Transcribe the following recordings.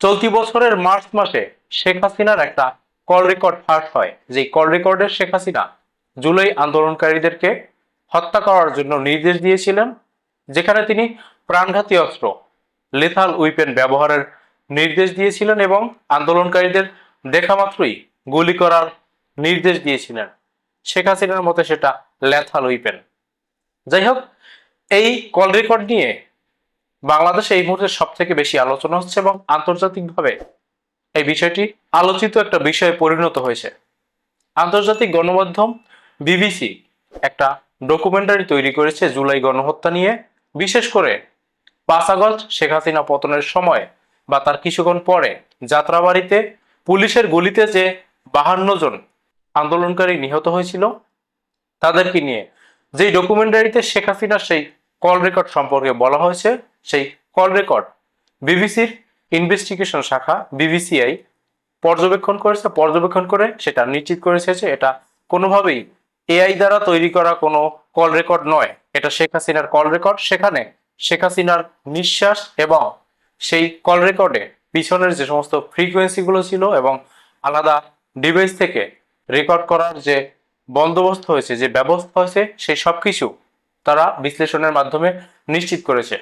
চলতি বছরের মার্চ মাসে শেখ হাসিনার একটা কল রেকর্ড ফাঁস হয়। যে কল রেকর্ডের শেখ হাসিনা জুলাই আন্দোলনকারীদেরকে হত্যা করার জন্য নির্দেশ দিয়েছিলেন, যেখানে তিনি প্রাণঘাতী অস্ত্র লেথাল উইপেন ব্যবহারের নির্দেশ দিয়েছিলেন এবং আন্দোলনকারীদের দেখা মাত্রই গুলি করার নির্দেশ দিয়েছিলেন। শেখ হাসিনার মতে সেটা লেথাল উইপেন যাই হোক, এই কল রেকর্ড নিয়ে বাংলাদেশে এই মুহূর্তে সব থেকে বেশি আলোচনা হচ্ছে এবং আন্তর্জাতিকভাবে এই বিষয়টি আলোচিত একটা বিষয়ে পরিণত হয়েছে। আন্তর্জাতিক গণমাধ্যম বিবিসি একটা ডকুমেন্টারি তৈরি করেছে জুলাই গণহত্যা নিয়ে। বিশেষ করে পাঁচ শেখ হাসিনা পতনের সময় বা তার কিছুক্ষণ পরে যাত্রাবাড়িতে পুলিশের গুলিতে যে বাহান্ন জন আন্দোলনকারী নিহত হয়েছিল, তাদেরকে নিয়ে যেই ডকুমেন্টারিতে শেখ হাসিনার সেই কল রেকর্ড সম্পর্কে বলা হয়েছে সেই কল রেকর্ড বিবিসির ইনভেস্টিগেশন শাখা বিবিসিআই পর্যবেক্ষণ করেছে, পর্যবেক্ষণ করে সেটা নিশ্চিত করেছে যে এটা কোনোভাবেই এআই দ্বারা তৈরি করা কোনো কল রেকর্ড নয়। এটা শেখ হাসিনার কল রেকর্ড সেখানে শেখ হাসিনার নিঃশ্বাস এবং সেই কল রেকর্ডে পিছনের যে সমস্ত ফ্রিকোয়েন্সিগুলো ছিল এবং আলাদা ডিভাইস থেকে রেকর্ড করার যে বন্দোবস্ত হয়েছে, যে ব্যবস্থা হয়েছে, সেই সব কিছু তারা বিশ্লেষণের মাধ্যমে নিশ্চিত করেছে।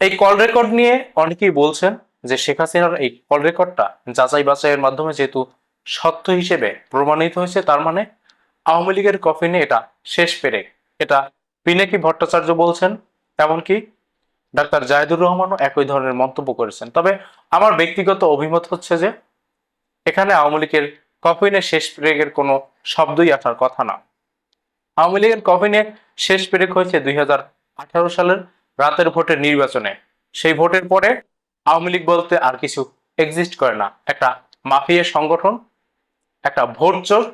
এই কল রেকর্ড নিয়ে অনেকেই বলছেন যে শেখ হাসিনার এই কল রেকর্ডটা যাচাই বাছাইয়ের মাধ্যমে যেহেতু সত্য হিসেবে প্রমাণিত হয়েছে, তার মানে আওয়ামী লীগের কফিনে এটা শেষ পেরে, এটা পিনাকি ভট্টাচার্য বলছেন, এমনকি ডাক্তার জায়দুর রহমানও একই ধরনের মন্তব্য করেছেন। তবে আমার ব্যক্তিগত অভিমত হচ্ছে যে এখানে আওয়ামী লীগের কফিনে শেষ পেরেকের কোনো শব্দই আসার কথা না। আওয়ামী লীগের কফিনে শেষ পেরেক হয়েছে দুই হাজার আঠারো সালের রাতের ভোটের নির্বাচনে। সেই ভোটের পরে আওয়ামী লীগ বলতে আর কিছু এক্সিস্ট করে না। একটা মাফিয়া সংগঠন, একটা ভোট চোর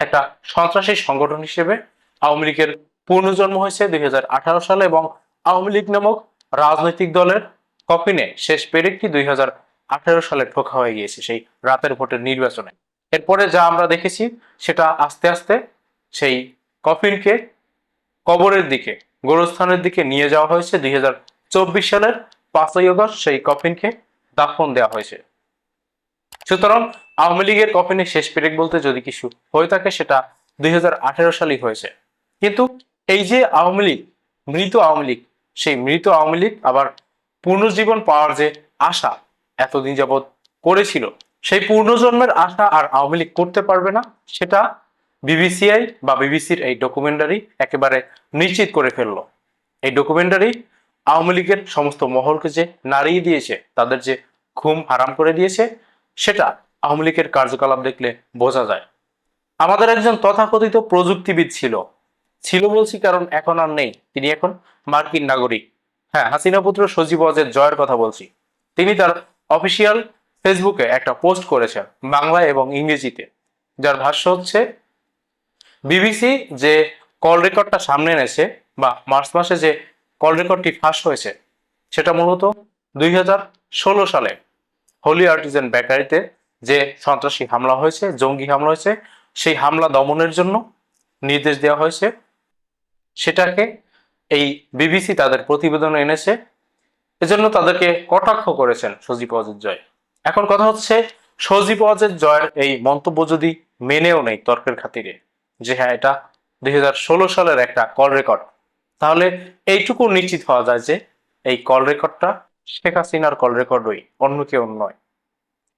একটা সন্ত্রাসী সংগঠন হিসেবে আওয়ামী লীগের পুনর্জন্ম হয়েছে দুই হাজার আঠারো সালে এবং আওয়ামী লীগ নামক রাজনৈতিক দলের কফিনে শেষ পেরেকটি দুই হাজার আঠারো সালে ঠোকা হয়ে গিয়েছে সেই রাতের ভোটের নির্বাচনে। এরপরে যা আমরা দেখেছি সেটা আস্তে আস্তে সেই কফিনকে কবরের দিকে গোরস্থানের দিকে নিয়ে যাওয়া হয়েছে। দুই সালের পাঁচই আগস্ট সেই কফিনকে দাফন দেওয়া হয়েছে। সুতরাং আওয়ামী লীগের কফিনে শেষ পেরেক বলতে যদি কিছু হয়ে থাকে, সেটা দুই সালেই হয়েছে। কিন্তু এই যে আওয়ামী লীগ, মৃত আওয়ামী লীগ, সেই মৃত আওয়ামী লীগ আবার পুনর্জীবন পাওয়ার যে আশা এতদিন যাবৎ করেছিল, সেই পূর্ণজন্মের আশা আর আওয়ামী লীগ করতে পারবে না, সেটা বিবিসিআই বা বিবিসির এই ডকুমেন্টারি একেবারে নিশ্চিত করে ফেলল। এই ডকুমেন্টারি আওয়ামী লীগের সমস্ত মহলকে যে নাড়িয়ে দিয়েছে, তাদের যে ঘুম হারাম করে দিয়েছে, সেটা আওয়ামী লীগের কার্যকলাপ দেখলে বোঝা যায়। আমাদের একজন তথাকথিত প্রযুক্তিবিদ ছিল। ছিল বলছি কারণ এখন আর নেই। তিনি এখন মার্কিন নাগরিক। হ্যাঁ হাসিনা পুত্র সজীব অজের জয়ের কথা বলছি। তিনি তার অফিসিয়াল ফেসবুকে একটা পোস্ট করেছেন বাংলা এবং ইংরেজিতে, যার ভাষ্য হচ্ছে বিবিসি যে কল রেকর্ডটা সামনে এনেছে বা মার্চ মাসে যে কল রেকর্ডটি ফাঁস হয়েছে, সেটা মূলত দুই হাজার ষোলো সালে হোলি আর্টিজেন বেকারিতে যে সন্ত্রাসী হামলা হয়েছে, জঙ্গি হামলা হয়েছে, সেই হামলা দমনের জন্য নির্দেশ দেওয়া হয়েছে। সেটাকে এই বিবিসি তাদের প্রতিবেদন এনেছে। এজন্য তাদেরকে কটাক্ষ করেছেন সজীব অজিত জয়। এখন কথা হচ্ছে, সজীব অজিত জয়ের এই মন্তব্য যদি মেনেও নেই তর্কের খাতিরে যে হ্যাঁ এটা দুই হাজার ষোলো সালের একটা কল রেকর্ড তাহলে এইটুকু নিশ্চিত হওয়া যায় যে এই কল রেকর্ডটা শেখ হাসিনার কল রেকর্ডই অন্য কেউ নয়।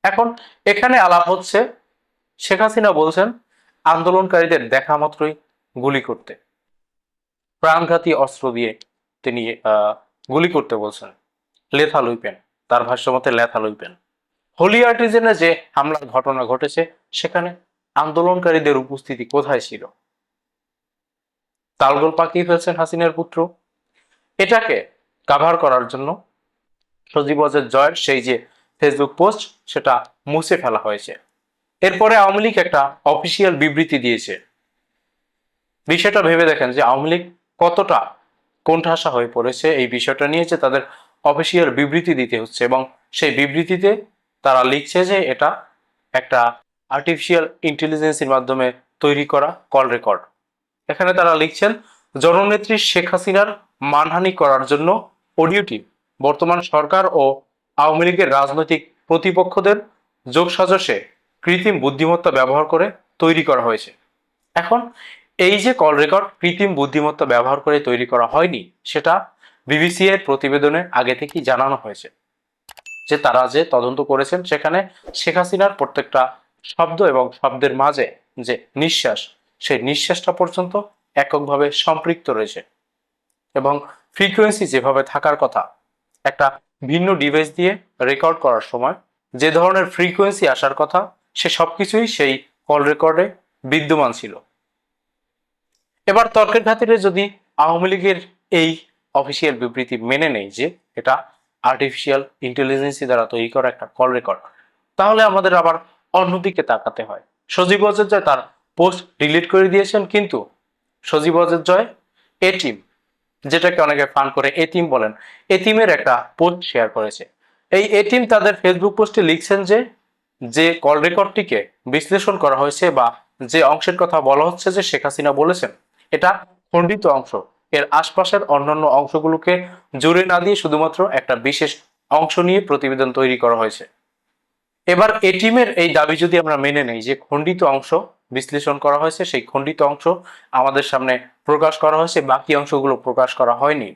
এখন এখানে আলাপ হচ্ছে, শেখ হাসিনা বলছেন, আন্দোলনকারীদের দেখা মাত্রই গুলি করতে। প্রাণঘাতী অস্ত্র দিয়ে তিনি গুলি করতে বলছেন। লেথা উইপেন তার ভাষ্য মতে লেথাল উইপেন হোলি আর্টিজেনে যে হামলার ঘটনা ঘটেছে, সেখানে আন্দোলনকারীদের উপস্থিতি কোথায় ছিল? তালগোল পাকিয়ে ফেলছেন হাসিনার পুত্র। এটাকে কাভার করার জন্য সজীব জয়ের সেই যে ফেসবুক পোস্ট সেটা মুছে ফেলা হয়েছে। এরপরে আওয়ামী লীগ একটা অফিসিয়াল বিবৃতি দিয়েছে। বিষয়টা ভেবে দেখেন যে আওয়ামী লীগ কতটা কোণঠাসা হয়ে পড়েছে, এই বিষয়টা নিয়েছে তাদের অফিসিয়াল বিবৃতি দিতে হচ্ছে এবং সেই বিবৃতিতে তারা লিখছে যে এটা একটা আর্টিফিশিয়াল ইন্টেলিজেন্সের মাধ্যমে তৈরি করা কল রেকর্ড এখানে তারা লিখছেন, জননেত্রী শেখ হাসিনার মানহানি করার জন্য অডিওটি বর্তমান সরকার ও আওয়ামী লীগের রাজনৈতিক প্রতিপক্ষদের যোগসাজশে কৃত্রিম বুদ্ধিমত্তা ব্যবহার করে তৈরি করা হয়েছে। এখন, এই যে কল রেকর্ড কৃত্রিম বুদ্ধিমত্তা ব্যবহার করে তৈরি করা হয়নি, সেটা বিবিসি এর প্রতিবেদনে আগে থেকেই জানানো হয়েছে। যে তারা যে তদন্ত করেছেন, সেখানে শেখ হাসিনার প্রত্যেকটা শব্দ এবং শব্দের মাঝে যে নিঃশ্বাস, সেই নিঃশ্বাসটা পর্যন্ত এককভাবে সম্পৃক্ত রয়েছে। এবং ফ্রিকোয়েন্সি যেভাবে থাকার কথা, একটা ভিন্ন ডিভাইস দিয়ে রেকর্ড করার সময় যে ধরনের ফ্রিকোয়েন্সি আসার কথা, সে সবকিছুই সেই কল রেকর্ডে বিদ্যমান ছিল। এবার তর্কের খাতিরে যদি আওয়ামী লীগের এই অফিসিয়াল বিবৃতি মেনে নেই যে এটা আর্টিফিশিয়াল ইন্টেলিজেন্সি দ্বারা তৈরি করা একটা কল রেকর্ড তাহলে আমাদের আবার অন্যদিকে তাকাতে হয়। সজীব জয় তার পোস্ট ডিলিট করে দিয়েছেন, কিন্তু সজীব জয় এ টিম যেটাকে অনেকে ফান করে এতিম বলেন, এতিমের একটা পোস্ট শেয়ার করেছে। এই এটিম তাদের ফেসবুক পোস্টে লিখছেন যে যে কল রেকর্ডটিকে বিশ্লেষণ করা হয়েছে বা যে অংশের কথা বলা হচ্ছে যে শেখ হাসিনা বলেছেন, এটা খণ্ডিত অংশ। এর আশপাশের অন্যান্য অংশগুলোকে জুড়ে না দিয়ে শুধুমাত্র একটা বিশেষ অংশ নিয়ে প্রতিবেদন তৈরি করা হয়েছে। এবার এটিমের এই দাবি যদি আমরা মেনে নেই যে খণ্ডিত অংশ বিশ্লেষণ করা হয়েছে, সেই খণ্ডিত অংশ আমাদের সামনে প্রকাশ করা হয়েছে, বাকি অংশগুলো প্রকাশ করা হয়নি।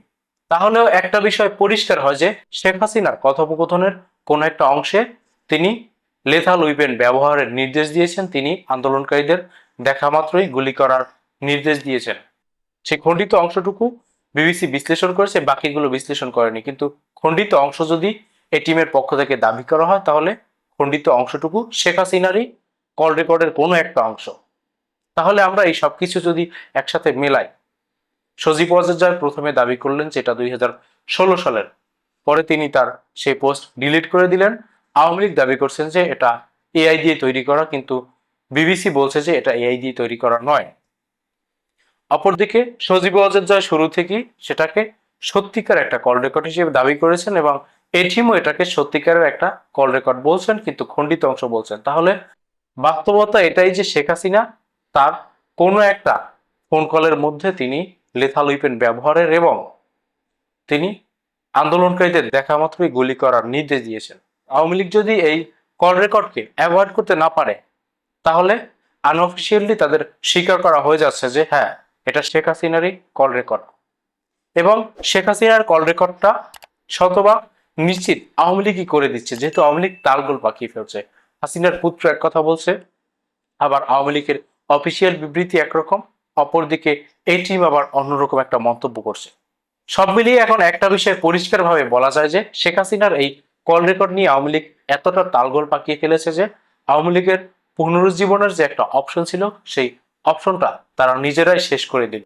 তাহলেও একটা বিষয় পরিষ্কার হয় যে শেখ হাসিনার কথোপকথনের কোন একটা অংশে তিনি লেথাল উইপেন ব্যবহারের নির্দেশ দিয়েছেন, তিনি আন্দোলনকারীদের দেখা মাত্রই গুলি করার নির্দেশ দিয়েছেন। সেই খণ্ডিত অংশটুকু বিবিসি বিশ্লেষণ করেছে, বাকিগুলো বিশ্লেষণ করেনি। কিন্তু খণ্ডিত অংশ যদি এই টিমের পক্ষ থেকে দাবি করা হয়, তাহলে খণ্ডিত অংশটুকু শেখ হাসিনারই কল রেকর্ডের কোনো একটা অংশ। তাহলে আমরা এই সবকিছু যদি একসাথে মেলাই, সজীব ওয়াজেদ জয় প্রথমে দাবি করলেন যে এটা দুই সালের, পরে তিনি তার সেই পোস্ট ডিলিট করে দিলেন। আওয়ামী লীগ দাবি করছেন যে এটা এআই দিয়ে তৈরি করা, কিন্তু বিবিসি বলছে যে এটা এআই দিয়ে তৈরি করা নয়। অপরদিকে সজীব ওয়াজেদ জয় শুরু থেকেই সেটাকে সত্যিকার একটা কল রেকর্ড হিসেবে দাবি করেছেন এবং এটিমও এটাকে সত্যিকারের একটা কল রেকর্ড বলছেন, কিন্তু খণ্ডিত অংশ বলছেন। তাহলে বাস্তবতা এটাই যে শেখ হাসিনা তার কোনো একটা ফোন কলের মধ্যে তিনি লেথাল উইপেন ব্যবহারের এবং তিনি আন্দোলনকারীদের দেখা মাত্রই গুলি করার নির্দেশ দিয়েছেন। আওয়ামী লীগ যদি এই কল রেকর্ডকে অ্যাভয়েড করতে না পারে, তাহলে আনঅফিসিয়ালি তাদের স্বীকার করা হয়ে যাচ্ছে যে হ্যাঁ এটা শেখ হাসিনারই কল রেকর্ড এবং শেখ হাসিনার কল রেকর্ডটা শতভাগ নিশ্চিত আওয়ামী লীগই করে দিচ্ছে। যেহেতু আওয়ামী লীগ তালগোল পাকিয়ে ফেলছে। হাসিনার পুত্র এক কথা বলছে, আবার আওয়ামী লীগের অফিসিয়াল বিবৃতি একরকম, অপরদিকে এই টিম আবার অন্যরকম একটা মন্তব্য করছে। সব মিলিয়ে এখন একটা বিষয় পরিষ্কারভাবে বলা যায় যে, শেখ হাসিনার এই কল রেকর্ড নিয়ে আওয়ামী লীগ এতটা তালগোল পাকিয়ে ফেলেছে যে, আওয়ামী লীগের পুনরুজ্জীবনের যে একটা অপশন ছিল, সেই অপশনটা তারা নিজেরাই শেষ করে দিল।